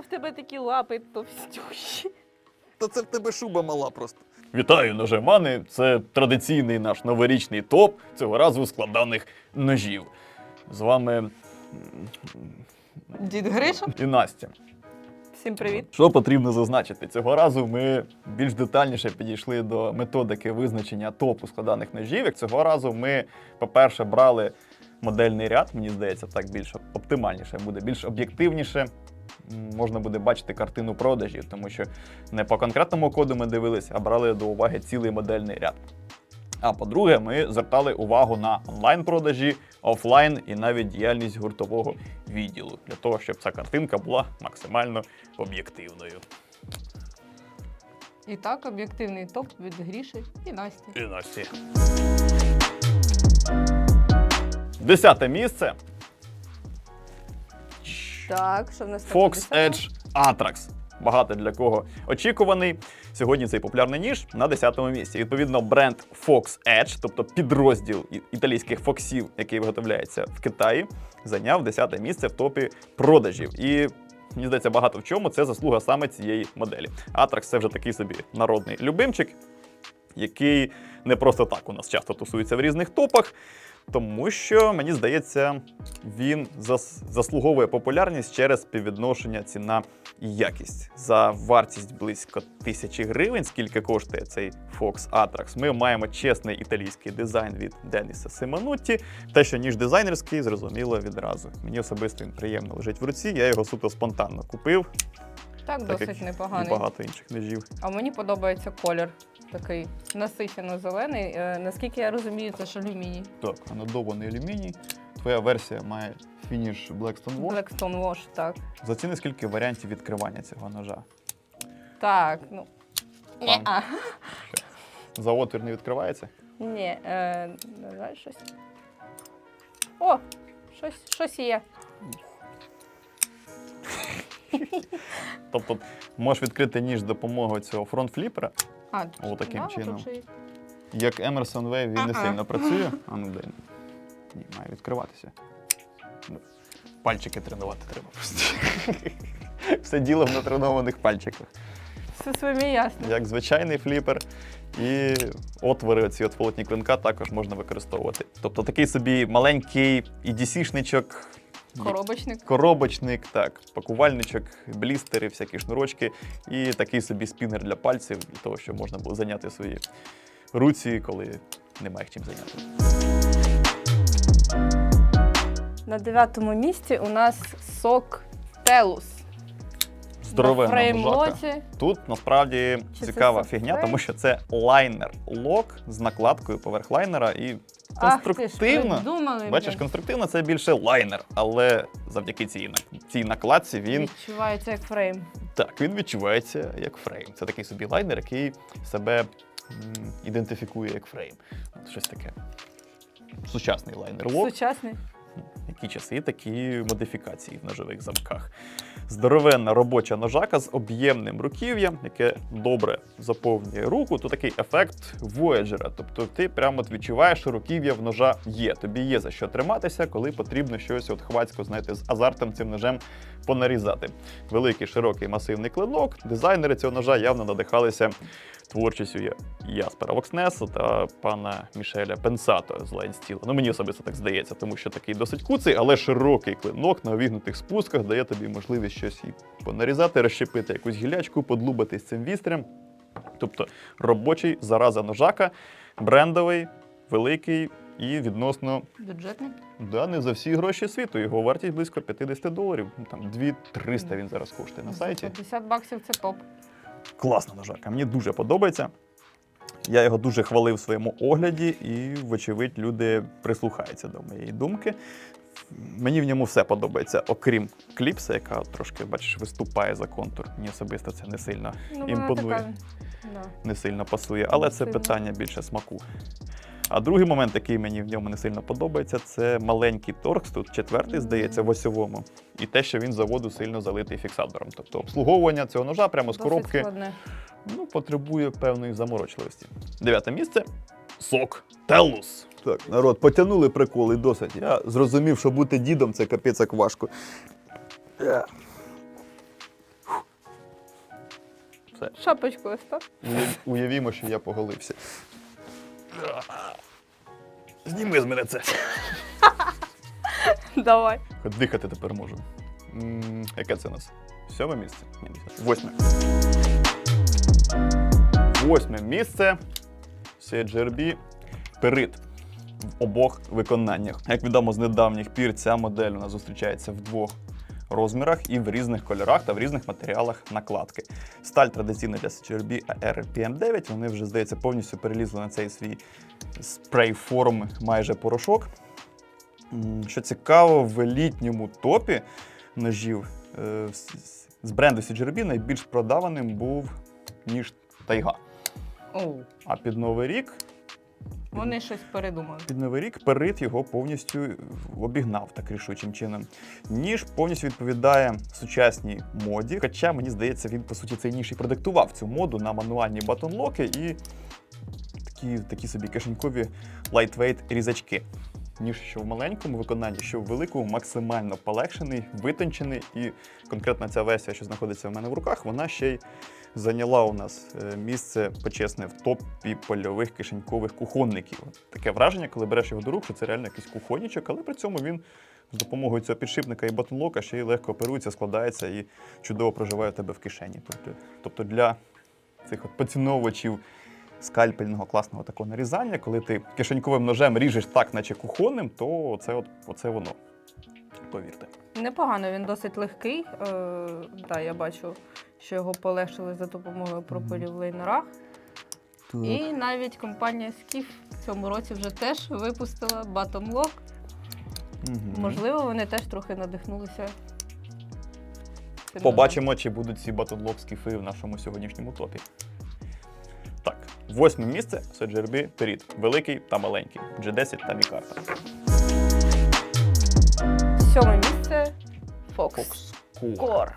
В тебе такі лапи товстющі? Та це в тебе шуба мала просто. Вітаю, ножемани! Це традиційний наш новорічний топ цього разу складаних ножів. З вами Дід Гриша? і Настя. Всім привіт. Що потрібно зазначити? Цього разу ми більш детальніше підійшли до методики визначення топу складаних ножів. Як цього разу ми, по-перше, брали модельний ряд, мені здається, так більш оптимальніше буде, більш об'єктивніше. Можна буде бачити картину продажів, тому що не по конкретному коду ми дивилися, а брали до уваги цілий модельний ряд. А по-друге, ми звертали увагу на онлайн-продажі, офлайн і навіть діяльність гуртового відділу для того, щоб ця картинка була максимально об'єктивною. І так, об'єктивний топ від Гріші і Насті. І Насті. Десяте місце. Так, що в нас там Fox? Edge Atrax. Багато для кого очікуваний. Сьогодні цей популярний ніж на 10-му місці. Відповідно, бренд Fox Edge, тобто підрозділ італійських фоксів, який виготовляється в Китаї, зайняв 10-те місце в топі продажів. І мені здається, багато в чому це заслуга саме цієї моделі. Atrax це вже такий собі народний любимчик, який не просто так у нас часто тусується в різних топах. Тому що мені здається, він зас- заслуговує популярність через співвідношення ціна і якість. За вартість близько тисячі гривень, скільки коштує цей Fox Atrax, ми маємо чесний італійський дизайн від Деніса Симонутті. Те, що ніж дизайнерський, зрозуміло відразу. Мені особисто він приємно лежить в руці. Я його суто спонтанно купив, Так, так досить як непоганий. і багато інших ножів. А мені подобається колір такий насичено зелений. Е, наскільки я розумію, це ж алюміній. Так, анодований алюміній. Твоя версія має фініш Blackstone Wash. Blackstone Wash, так. Заціни скільки варіантів відкривання цього ножа. Так, ну. Ні-а. За отвір не відкривається. Ні, е, давай щось. О, щось, щось є. Тобто можеш відкрити ніж з допомогою цього фронт-фліпера. А, О, таким да, чином. є. Як Emerson Wave він не А-а. сильно працює. А ну дай. Ні, має відкриватися. Пальчики тренувати треба просто. Все діло в натренованих пальчиках. Все своїм ясно. Як звичайний фліпер. І отвори, ці от полотні клинка також можна використовувати. Тобто такий собі маленький EDC-шничок, Коробочник. коробочник, так, пакувальничок, блістери, всякі шнурочки, і такий собі спінер для пальців, для того, щоб можна було зайняти свої руці, коли немає чим зайняти. На дев'ятому місці у нас сок Телус. Здоровенна На Тут насправді Чи цікава софтвер? фігня, тому що це лайнер лок з накладкою поверх лайнера і Ах ти ж, придумали, Бачиш, конструктивно це більше лайнер, але завдяки цій, цій накладці він Відчувається як фрейм. Так, він відчувається як фрейм. Це такий собі лайнер, який себе м, ідентифікує як фрейм. От щось таке. Сучасний лайнер лок. Сучасний. Які часи, такі модифікації в ножових замках. Здоровенна робоча ножака з об'ємним руків'ям, яке добре заповнює руку, то такий ефект вояджера. Тобто ти прямо відчуваєш, що руків'я в ножа є. Тобі є за що триматися, коли потрібно щось от хвацько, знаєте, з азартом цим ножем понарізати. Великий широкий масивний клинок. Дизайнери цього ножа явно надихалися творчістю Яспера Вокснесу та пана Мішеля Пенсато з Лайнстіла. Ну мені особисто так здається, тому що такий досить куций, але широкий клинок на увігнутих спусках дає тобі можливість щось і понарізати, розщепити якусь гілячку, подлубати з цим вістрям. Тобто робочий зараза ножака, брендовий, великий і відносно Бюджетний. да, не за всі гроші світу. Його вартість близько 50 доларів. Ну, Там 2-300 він зараз коштує на сайті. 50 баксів це топ. Класна ножака, мені дуже подобається. Я його дуже хвалив в своєму огляді, і, вочевидь, люди прислухаються до моєї думки. Мені в ньому все подобається, окрім кліпса, яка трошки, бачиш, виступає за контур. Мені особисто це не сильно, Ну, Імпонує. така. Не сильно пасує, але це питання більше смаку. А другий момент, який мені в ньому не сильно подобається, це маленький торкс, тут четвертий, здається, в осьовому. І те, що він заводу сильно залитий фіксатором. Тобто обслуговування цього ножа прямо з Досить коробки складне. ну, потребує певної заморочливості. Дев'яте місце сок Телус. Так, народ, потягнули приколи досить. Я зрозумів, що бути дідом це капець як важко. Е. Все. Шапочку ось Уявімо, що я поголився. Зніми з мене це. Давай. Хоч дихати тепер можу. М, Яке це у нас? Сьоме місце? Ні, десяте. Восьме. Восьме місце. CGRB Перит в обох виконаннях. Як відомо з недавніх пір, ця модель у нас зустрічається в двох розмірах і в різних кольорах та в різних матеріалах накладки. Сталь традиційна для CGRB RPM9. Вони вже, здається, повністю перелізли на цей свій спрей форм майже порошок. Що цікаво, в елітньому топі ножів е, з- бренду CGRB найбільш продаваним був ніж Тайга. А під Новий рік, Вони щось передумали. під Новий рік перит його повністю обігнав так рішучим чином. Ніж повністю відповідає сучасній моді. Хоча мені здається, він по суті цей ніж і продиктував цю моду на мануальні батонлоки і такі, такі собі кишенькові лайтвейт різачки. Ніж що в маленькому виконанні, що в великому, максимально полегшений, витончений. І конкретно ця версія, що знаходиться в мене в руках, вона ще й зайняла у нас е, місце почесне в топі польових кишенькових кухонників. Таке враження, коли береш його до рук, що це реально якийсь кухонничок, але при цьому він з допомогою цього підшипника і батонлока ще й легко оперується, складається і чудово проживає у тебе в кишені. Тобто, тобто для цих от поціновувачів скальпельного класного такого нарізання, коли ти кишеньковим ножем ріжеш так, наче кухонним, то це, от, оце воно. Повірте. Непогано, він досить легкий. Е, да, я бачу, що його полегшили за допомогою пропилів в лейнерах. І навіть компанія Skiff в цьому році вже теж випустила Bottom Lock. Мгм. Можливо, вони теж трохи надихнулися. Побачимо, чи будуть ці батлблок скіфи в нашому сьогоднішньому топі. Восьме місце CGRB Перід. Великий та маленький. G10 та Мікарта. Сьоме місце Core. Core.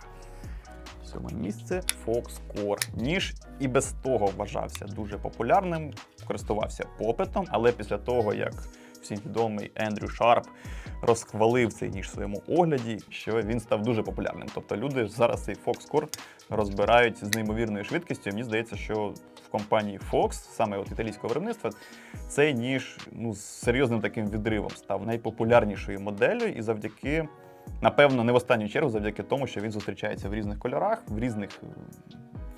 Сьоме місце Fox Core. Ніж і без того вважався дуже популярним, користувався попитом, але після того, як всім відомий Ендрю Шарп розхвалив цей ніж в своєму огляді, що він став дуже популярним. Тобто люди зараз цей Fox Core розбирають з неймовірною швидкістю. Мені здається, що в компанії Fox, саме от італійського виробництва, цей ніж ну, з серйозним таким відривом став найпопулярнішою моделлю і завдяки. Напевно, не в останню чергу завдяки тому, що він зустрічається в різних кольорах, в різних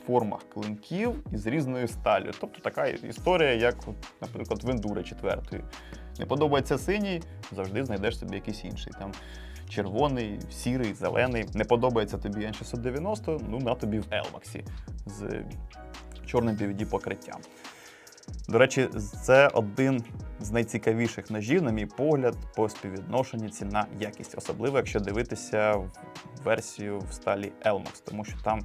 формах клинків і з різною сталю. Тобто така історія, як, наприклад, в Ендури 4. Не подобається синій, завжди знайдеш собі якийсь інший. Там червоний, сірий, зелений. Не подобається тобі N690, ну на тобі в Елмаксі з чорним PVD покриттям. До речі, це один з найцікавіших ножів, на мій погляд, по співвідношенню ціна якість, особливо якщо дивитися в версію в сталі Elmax, тому що там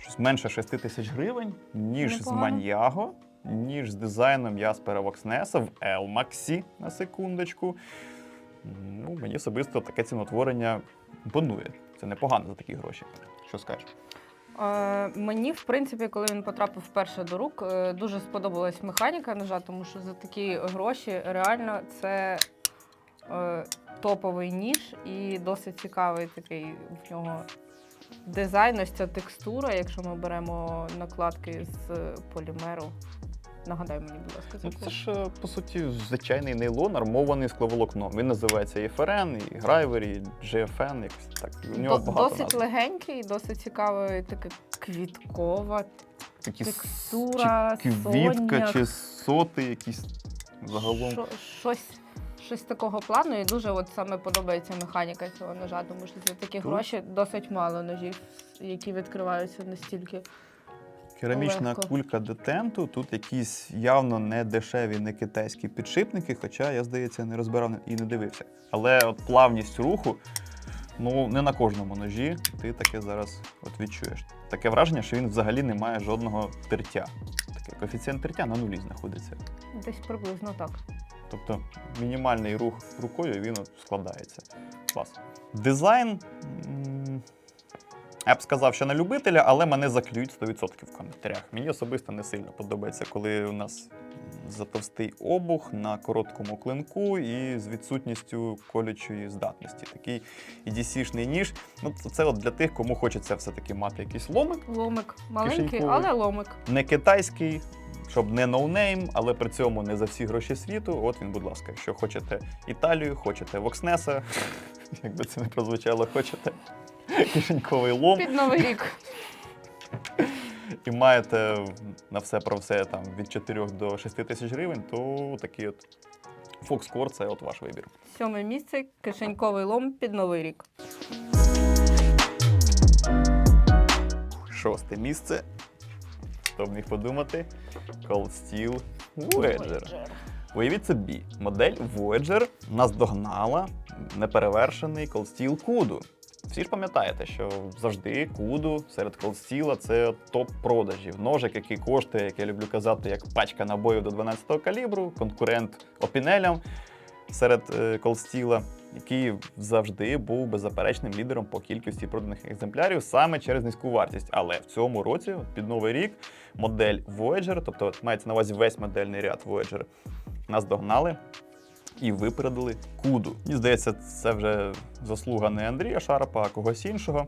щось менше 6 тисяч гривень, ніж з Маньяго, ніж з дизайном Яспера Вокснеса в Elmax, на секундочку. Ну, мені особисто таке ціноутворення імпонує. Це непогано за такі гроші. Що скажеш? Е, мені, в принципі, коли він потрапив вперше до рук, е, дуже сподобалась механіка ножа, тому що за такі гроші реально це е, топовий ніж і досить цікавий такий в нього дизайн, ось ця текстура, якщо ми беремо накладки з полімеру. Нагадай мені, будь ласка, Ну, це ж, по суті, звичайний нейлон, армований скловолокном. Він називається і FRN, і Грайвер, і GFN, якось так. У нього До- багато досить назв. легенький, досить цікавий, така квіткова Такі текстура, чи квітка, соняк. чи соти якісь загалом. Що- щось, щось такого плану, і дуже от саме подобається механіка цього ножа, тому що за такі гроші досить мало ножів, які відкриваються настільки. Керамічна легко. кулька детенту, тут якісь явно не дешеві, не китайські підшипники, хоча я, здається, не розбирав і не дивився. Але от плавність руху, ну не на кожному ножі ти таке зараз от відчуєш. Таке враження, що він взагалі не має жодного тертя. Таке коефіцієнт тертя на нулі знаходиться. Десь приблизно так. Тобто мінімальний рух рукою він от складається. Клас. Дизайн. Я б сказав, що на любителя, але мене заклюють 100% в коментарях. Мені особисто не сильно подобається, коли у нас за товстий обух на короткому клинку і з відсутністю колючої здатності. Такий EDC-шний ніж. Ну, це- це от для тих, кому хочеться все-таки мати якийсь ломик, Ломик. Маленький, Кишеньковий. але ломик. не китайський, щоб не ноунейм, але при цьому не за всі гроші світу. От він, будь ласка, якщо хочете Італію, хочете Вокснеса, якби це не прозвучало, хочете кишеньковий лом Під новий рік. і маєте на все про все там від 4 до 6 тисяч гривень, то такий от Foxcore це от ваш вибір. Сьоме місце кишеньковий лом під новий рік. Шосте місце. Хто б міг подумати? Cold Steel Voyager. Уявіть собі, модель Voyager наздогнала неперевершений Cold Steel Kudu. Всі ж пам'ятаєте, що завжди Kudu серед Cold Steel це топ продажів. Ножик, який коштує, як я люблю казати, як пачка набоїв до 12-го калібру, конкурент опінелям серед е, Cold Steel, який завжди був беззаперечним лідером по кількості проданих екземплярів саме через низьку вартість. Але в цьому році, під новий рік, модель Voyager, тобто мається на увазі весь модельний ряд Voyager, нас догнали і випередили куду. Мені здається, це вже заслуга не Андрія Шарапа, а когось іншого.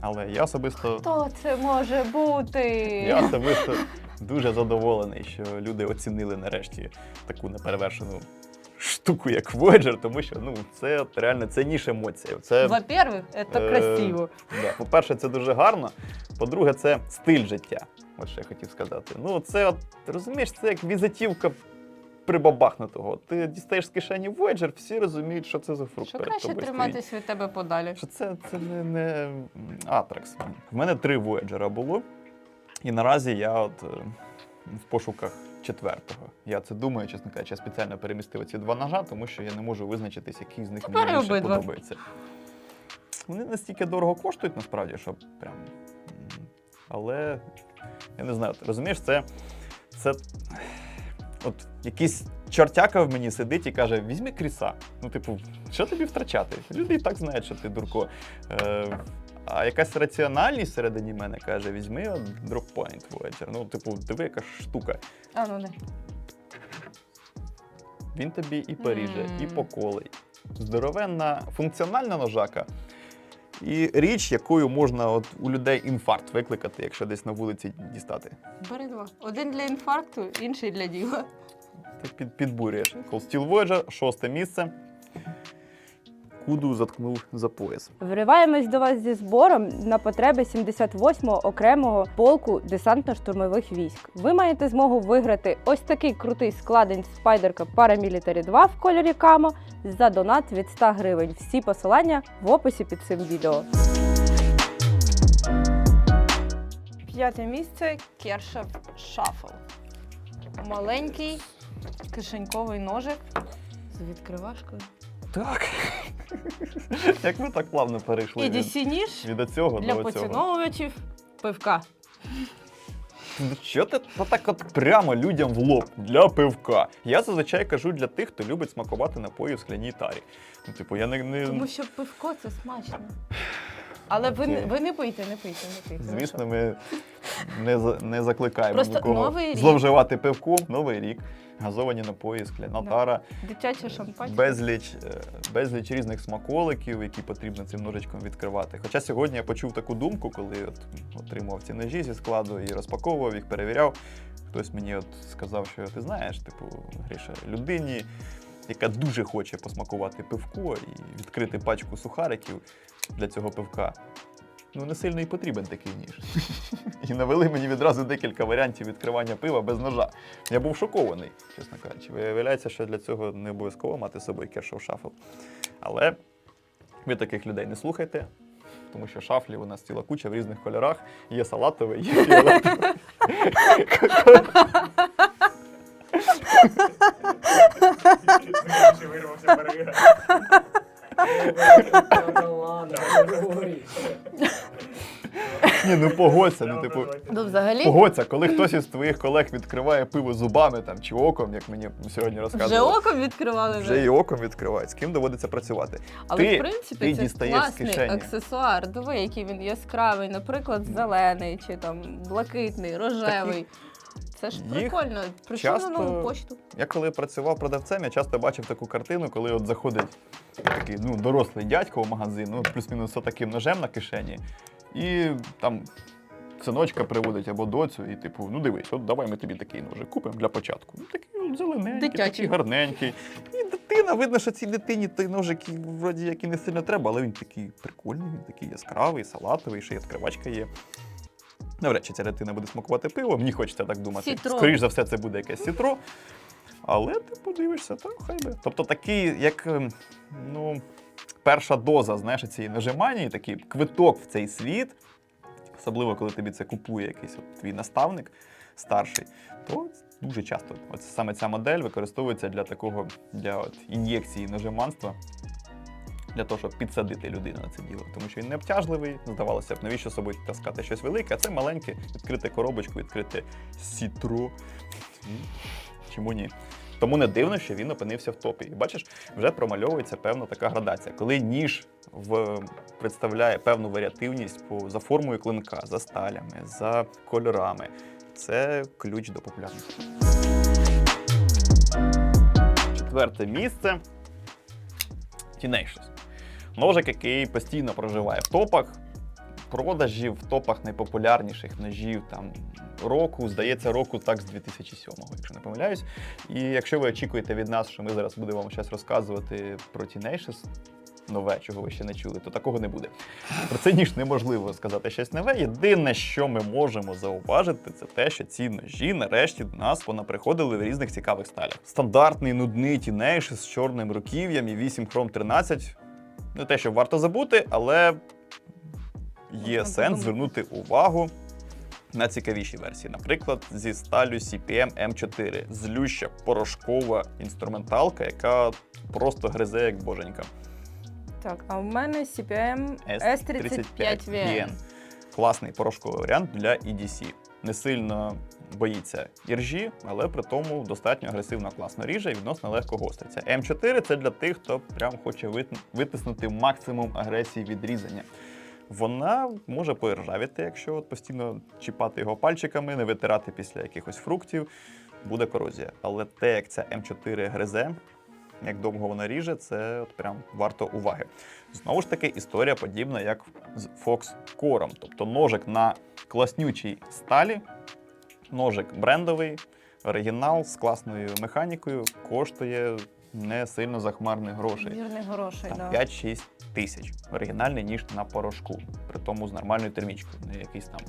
Але я особисто, Хто це може бути? я особисто дуже задоволений, що люди оцінили нарешті таку неперевершену штуку, як Voyager, тому що ну це реально це ніж емоція. Це Во-первых, це Е, красиво. Да. По-перше, це дуже гарно. По-друге, це стиль життя. От що я хотів сказати. Ну, це от, розумієш, це як візитівка прибабахнутого. Ти дістаєш з кишені Voyager, всі розуміють, що це за фрукт. Що краще тобою триматись від тебе подалі. Що це, це не, не м, Атракс. В мене три Voyager було. І наразі я от е, в пошуках четвертого. Я це думаю, чесно кажучи, я спеціально перемістив ці два ножа, тому що я не можу визначитись, який з них Тепер мені більше обидва. подобається. Вони настільки дорого коштують, насправді, що прям. Але я не знаю, ти розумієш, це. це от якийсь чортяка в мені сидить і каже: візьми кріса. Ну, типу, що тобі втрачати? Люди і так знають, що ти дурко. Е, а якась раціональність всередині мене каже: візьми от Voyager. Ну, типу, диви, яка штука. А ну не. Він тобі і поріже, і Мм. поколить. Здоровенна функціональна ножака. І річ, якою можна от у людей інфаркт викликати, якщо десь на вулиці дістати. Бери два. Один для інфаркту, інший для діла. Ти під, підбурюєш. Cold Steel Voyager, шосте місце. Куду заткнув за пояс. Вриваємось до вас зі збором на потреби 78-го окремого полку десантно-штурмових військ. Ви маєте змогу виграти ось такий крутий складень спайдерка Paramilitary 2 в кольорі Камо за донат від 100 гривень. Всі посилання в описі під цим відео. П'яте місце Кершев Шафл. Маленький кишеньковий ножик з відкривашкою. Так. Як ми так плавно перейшли І від, ніж від цього для до цього. поціновувачів пивка. Що ти так от прямо людям в лоб для пивка? Я зазвичай кажу для тих, хто любить смакувати напої в скляній тарі. Ну, типу, я не, не Тому що пивко це смачно. Але ви, не- ви не пийте, не пийте, не пийте. звісно, що? ми не, за- не закликаємо Просто нікого Новий рік. зловживати пивком. Новий рік, газовані напої, скляна Да. тара, Дитяче шампанське. безліч, е, безліч різних смаколиків, які потрібно цим ножичком відкривати. Хоча сьогодні я почув таку думку, коли от отримав ці ножі зі складу і розпаковував їх, перевіряв. Хтось мені от сказав, що ти знаєш, типу, Гриша, людині, яка дуже хоче посмакувати пивко і відкрити пачку сухариків для цього пивка. Ну, не сильно і потрібен такий ніж. І навели мені відразу декілька варіантів відкривання пива без ножа. Я був шокований, чесно кажучи. Виявляється, що для цього не обов'язково мати з собою кершов шафл. Але ви таких людей не слухайте, тому що шафлів у нас ціла куча в різних кольорах. Є салатовий, є фіолетовий. Вирвався. Не говори. Ні, ну погодься, ну типу. Ну, взагалі, Погодься, коли хтось із твоїх колег відкриває пиво зубами там, чи оком, як мені сьогодні вже оком відкривали. Вже і оком відкривають. З ким доводиться працювати? Але Ти- в принципі ти це дістаєш з класний кишені. аксесуар. Диви, який він яскравий, наприклад, зелений чи там блакитний, рожевий. Це ж Їх прикольно. Прийшов часто- на нову почту. Я коли працював продавцем, я часто бачив таку картину, коли от заходить такий ну, дорослий дядько в магазин, ну, плюс-мінус таким ножем на кишені, і там синочка приводить або доцю, і типу, ну дивись, от давай ми тобі такий ножик купимо для початку. Ну, такий от зелененький, Дитячий. такий гарненький. І дитина, видно, що цій дитині той ножик вроді як і не сильно треба, але він такий прикольний, він такий яскравий, салатовий, ще й відкривачка є. Навряд чи ця дитина буде смакувати пиво, мені хочеться так думати. Сітро. Скоріш за все, це буде якесь сітро. Але ти подивишся, так, хай би. Тобто такий, як ем, ну, перша доза, знаєш, цієї нажиманії, такий квиток в цей світ, особливо коли тобі це купує якийсь от твій наставник старший, то дуже часто от саме ця модель використовується для такого для от, ін'єкції нажиманства. Для того, щоб підсадити людину на це діло. Тому що він не обтяжливий, здавалося б, навіщо собою таскати щось велике, а це маленьке, відкрите коробочку, відкрите сітро. Чому ні? Тому не дивно, що він опинився в топі. І бачиш, вже промальовується певна така градація. Коли ніж в, представляє певну варіативність по, за формою клинка, за сталями, за кольорами, це ключ до популярності. Четверте місце Tenacious. Ножик, який постійно проживає в топах. Продажів в топах найпопулярніших ножів там року, здається, року так з 2007-го, якщо не помиляюсь. І якщо ви очікуєте від нас, що ми зараз будемо вам щось розказувати про Tenacious, нове, чого ви ще не чули, то такого не буде. Про це ніж неможливо сказати щось нове. Єдине, що ми можемо зауважити, це те, що ці ножі нарешті до нас понаприходили в різних цікавих сталях. Стандартний нудний Tenacious з чорним руків'ям і 8 хром 13. Не те, що варто забути, але є сенс звернути увагу на цікавіші версії. Наприклад, зі сталю CPM M4. Злюща порошкова інструменталка, яка просто гризе як боженька. Так, а в мене CPM S35VN. Класний порошковий варіант для EDC. Не сильно боїться іржі, але при тому достатньо агресивно класно ріже і відносно легко гостриться. М4 це для тих, хто прям хоче витиснути максимум агресії від різання. Вона може поіржавіти, якщо от постійно чіпати його пальчиками, не витирати після якихось фруктів, буде корозія. Але те, як ця М4 гризе, як довго вона ріже, це от прям варто уваги. Знову ж таки, історія подібна, як з Fox Core. Тобто ножик на класнючій сталі, ножик брендовий, оригінал з класною механікою, коштує не сильно захмарних грошей. Грошей, да. 5-6 тисяч. Оригінальний ніж на порошку, при тому з нормальною термічкою, не якийсь там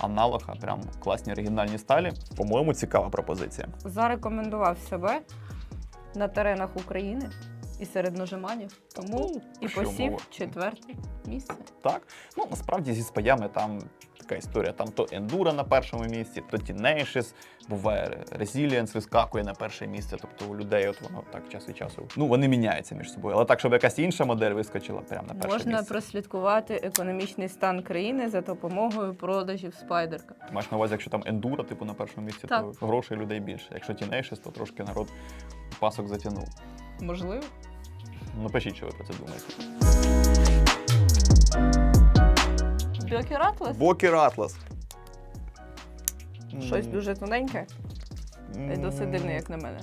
аналог, а прям класні оригінальні сталі. По-моєму, цікава пропозиція. Зарекомендував себе на теренах України і серед ножиманів. Тому Ну, і що посів мова. четверте місце. Так, ну насправді зі спаями там така історія. Там то Enduro на першому місці, то Tenacious, буває Resilience вискакує на перше місце. Тобто у людей от воно так час від часу. Ну вони міняються між собою. Але так, щоб якась інша модель вискочила прямо на перше Можна місце. прослідкувати економічний стан країни за допомогою продажів спайдерка. Ти Маєш на увазі, якщо там Enduro, типу на першому місці, Так. то грошей людей більше. Якщо Tenacious, то трошки народ пасок затягнув. Можливо. Ну пишіть, що ви про це думаєте. Бьокер Атлас? Бокер Атлас. Щось дуже тоненьке і досить дивне, як на мене.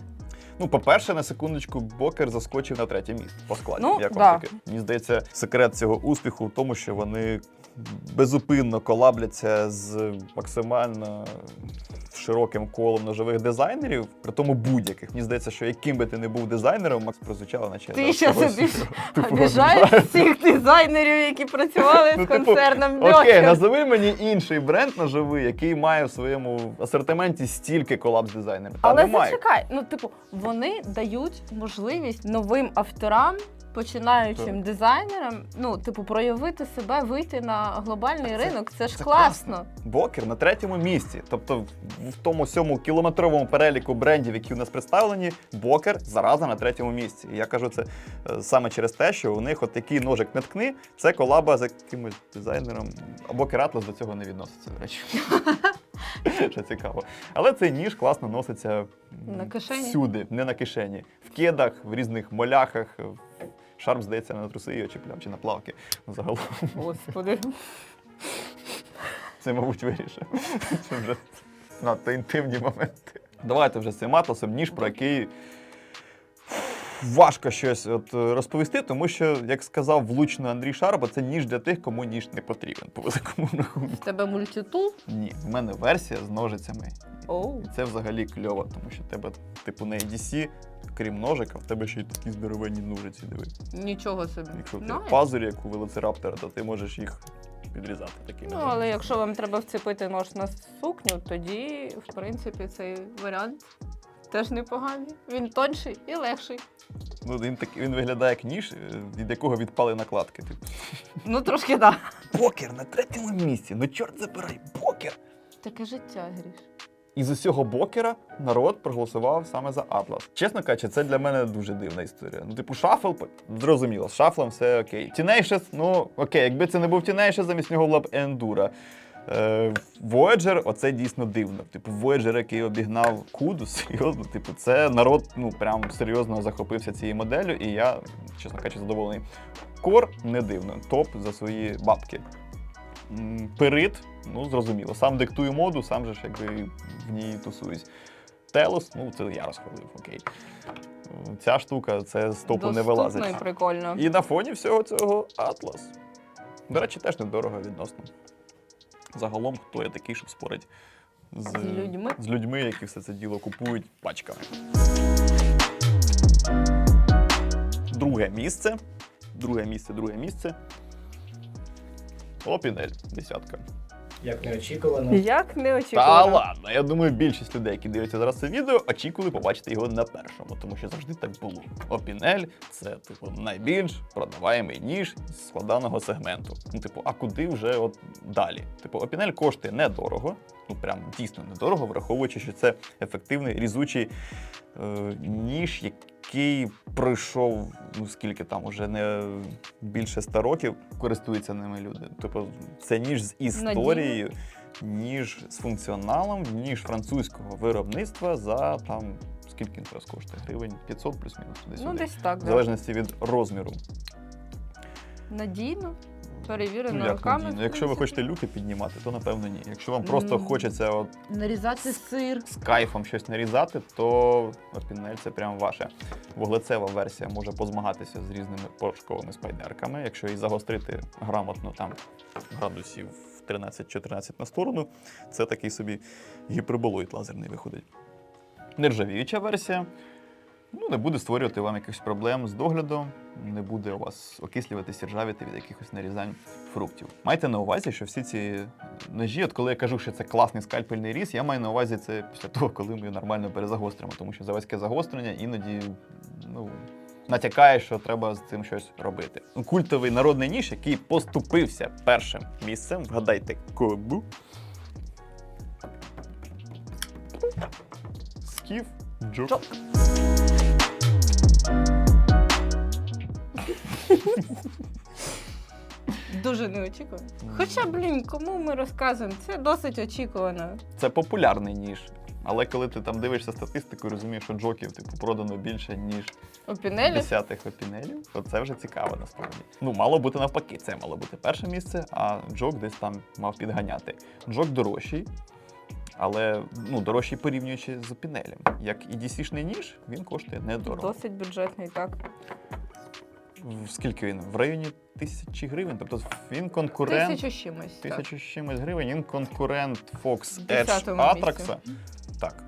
Ну, по-перше, на секундочку, Бокер заскочив на третє місце по складі. Ну, Як да. таке? Мені здається, секрет цього успіху в тому, що вони безупинно колабляться з максимально широким колом ножових дизайнерів, при тому будь-яких. Мені здається, що яким би ти не був дизайнером, Макс прозвучало, наче Ти ще собі типу, обіжаєш всіх дизайнерів, які працювали Ну, з типу, концерном Окей, назови мені інший бренд ножовий, який має в своєму асортименті стільки колаб з дизайнерами. Але зачекай, ну типу, вони дають можливість новим авторам, починаючим дизайнерам, ну, типу, проявити себе, вийти на глобальний ринок. Це ж це класно. Бокер на третьому місці. Тобто в- в тому сьому кілометровому переліку брендів, які у нас представлені, Бокер зараза на третьому місці. І я кажу це е, саме через те, що у них от такий ножик не ткни, це колаба з якимось дизайнером. А Бокер Атлас до цього не відноситься, до речі. Що цікаво. Але цей ніж класно носиться На кишені? всюди, не на кишені. В кедах, в різних моляхах. Шарп, здається, на труси його чіпляв чи на плавки. Загалом Господи. це, мабуть, вирішив. Це вже надто інтимні моменти. Давайте вже з цим атласом, ніж про який важко щось от е, розповісти, тому що, як сказав влучно Андрій Шарба, це ніж для тих, кому ніж не потрібен. По великому рахунку. В тебе мультитул? Ні, в мене версія з ножицями. Оу. І це взагалі кльово, тому що в тебе, типу, на EDC, крім ножика, в тебе ще й такі здоровенні ножиці, диви. Нічого собі. Якщо ти Найс. пазурі, як у велоцираптора, то ти можеш їх підрізати такими. Ну, але якщо вам треба вцепити нож на сукню, тоді, в принципі, цей варіант теж непоганий. Він тонший і легший. Ну, він, так, він виглядає як ніж, е, від якого відпали накладки. Типу. Ну, трошки так. Покер на третьому місці. Ну, чорт забирай, покер. Таке життя, Гріш. І з усього бокера народ проголосував саме за Атлас. Чесно кажучи, це для мене дуже дивна історія. Ну, типу, шафл, зрозуміло, з шафлом все окей. Tenacious, ну окей, якби це не був Tenacious, замість нього була б Endura. Е, Voyager, оце дійсно дивно. Типу, Voyager, який обігнав Куду, серйозно, типу, це народ ну прям серйозно захопився цією моделлю, і я, чесно кажучи, задоволений. Кор не дивно, топ за свої бабки. Перит, ну зрозуміло, сам диктую моду, сам же ж якби в ній тусуюсь. Телос, ну це я розхвалив, окей. Ця штука це з топу не Доступно і вилазить. прикольно. І на фоні всього цього Атлас. До речі, теж недорого відносно. Загалом, хто я такий, щоб спорити з, З людьми. з людьми, які все це діло купують пачками. Друге місце. Друге місце, друге місце. Опінель, десятка. Як неочікувано. Як Та неочікувано. ладно, я думаю, більшість людей, які дивляться зараз це відео, очікували побачити його на першому, тому що завжди так було. Опінель це, типу, найбільш продаваємий ніж з складаного сегменту. Ну, типу, а куди вже от далі? Типу, опінель коштує недорого, ну прям дійсно недорого, враховуючи, що це ефективний різучий е, ніж, який пройшов, ну скільки там уже не більше ста років, користуються ними люди. Тобто, це ніж з історією, ніж з функціоналом, ніж французького виробництва за там. Скільки він зараз коштує? Гривень 500 плюс-мінус Ну, десь так, В залежності від розміру. Надійно, перевірено Ну, як руками. Якщо ви хочете люки піднімати, то напевно ні. Якщо вам просто М. хочеться от Нарізати сир. з кайфом щось нарізати, то опінель це прям ваше. Вуглецева версія може позмагатися з різними порошковими спайдерками. Якщо її загострити грамотно там градусів 13-14 на сторону, це такий собі гіперболоїд лазерний виходить. Нержавіюча версія. Ну, не буде створювати вам якихось проблем з доглядом, не буде у вас окислюватися, ржавіти від якихось нарізань фруктів. Майте на увазі, що всі ці ножі, от коли я кажу, що це класний скальпельний різ, я маю на увазі це після того, коли ми нормально перезагостримо, тому що заводське загострення іноді ну, натякає, що треба з цим щось робити. Культовий народний ніж, який поступився першим місцем, вгадайте, кому? Скіф Джок. Дуже неочікувано. Хоча, блін, кому ми розказуємо? Це досить очікувано. Це популярний ніж. Але коли ти там дивишся статистику і розумієш, що джоків типу продано більше, ніж Опінелі. десятих опінелів, то це вже цікаво насправді. Ну, мало бути навпаки, це мало бути перше місце, а джок десь там мав підганяти. Джок дорожчий, але ну, дорожчий порівнюючи з опінелем. Як і DC-шний ніж, він коштує недорого. Досить бюджетний, так. Скільки він? В районі тисячі гривень. Тобто він конкурент. Тисячу з чимось. Тисячу з чимось гривень. Він конкурент Fox Edge Atrax. Так,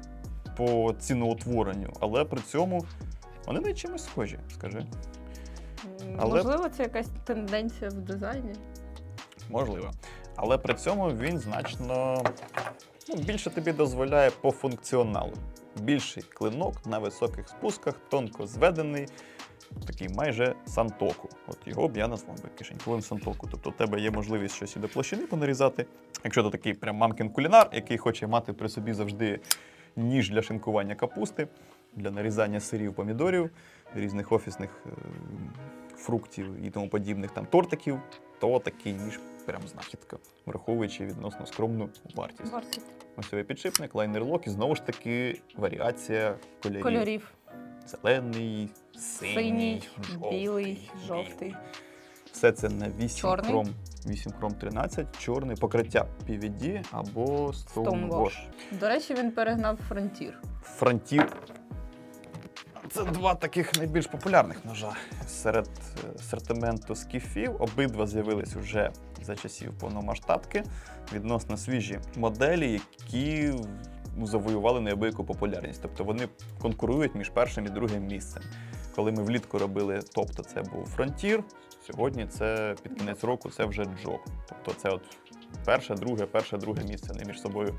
по ціноутворенню, але при цьому вони навіть чимось схожі, скажи. Але- Можливо, це якась тенденція в дизайні. Можливо. Але при цьому він значно ну, більше тобі дозволяє по функціоналу. Більший клинок на високих спусках, тонко зведений, такий майже сантоку. От його б я назвав би кишеньковим сантоку. Тобто у тебе є можливість щось і до площини понарізати. Якщо ти такий прям мамкін кулінар, який хоче мати при собі завжди ніж для шинкування капусти, для нарізання сирів, помідорів, різних офісних е, фруктів і тому подібних там тортиків, то такий ніж прям знахідка, враховуючи відносно скромну вартість. Вартість. Ось підшипник, лайнер-лок і знову ж таки варіація кольорів. Кольорів. Зелений, синій, Синій, жовтий, білий, жовтий. Все це на 8 Чорний. кром 8 Chrome 13, чорний покриття PVD або Stonewash. До речі, він перегнав фронтір. Frontier. Це два таких найбільш популярних ножа серед е, асортименту скіфів. Обидва з'явились уже за часів повномасштабки. Відносно свіжі моделі, які ну, завоювали неабияку популярність. Тобто вони конкурують між першим і другим місцем. Коли ми влітку робили топ, то це був Frontier. Сьогодні це під кінець року це вже Джок. Тобто це от перше, друге, перше, друге місце. Вони між собою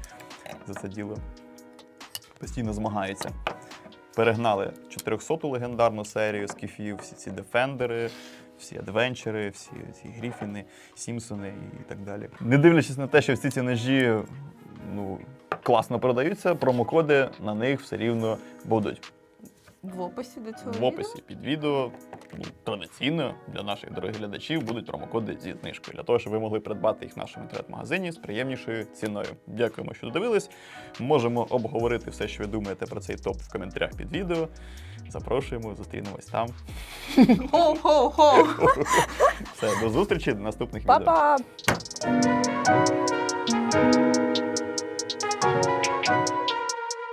за це діло постійно змагаються. Перегнали 400-ту легендарну серію скіфів, всі ці дефендери, всі адвенчери, всі ці гріфіни, Сімпсони і так далі. Не дивлячись на те, що всі ці ножі ну, класно продаються, промокоди на них все рівно будуть. В описі до цього В описі під відео ну, традиційно для наших дорогих глядачів будуть промокоди зі знижкою, для того, щоб ви могли придбати їх в нашому інтернет-магазині з приємнішою ціною. Дякуємо, що додивились. Можемо обговорити все, що ви думаєте про цей топ в коментарях під відео. Запрошуємо, зустрінемось там. відео. Хоу-хоу-хоу! Все, до зустрічі до наступних відео. Па-па!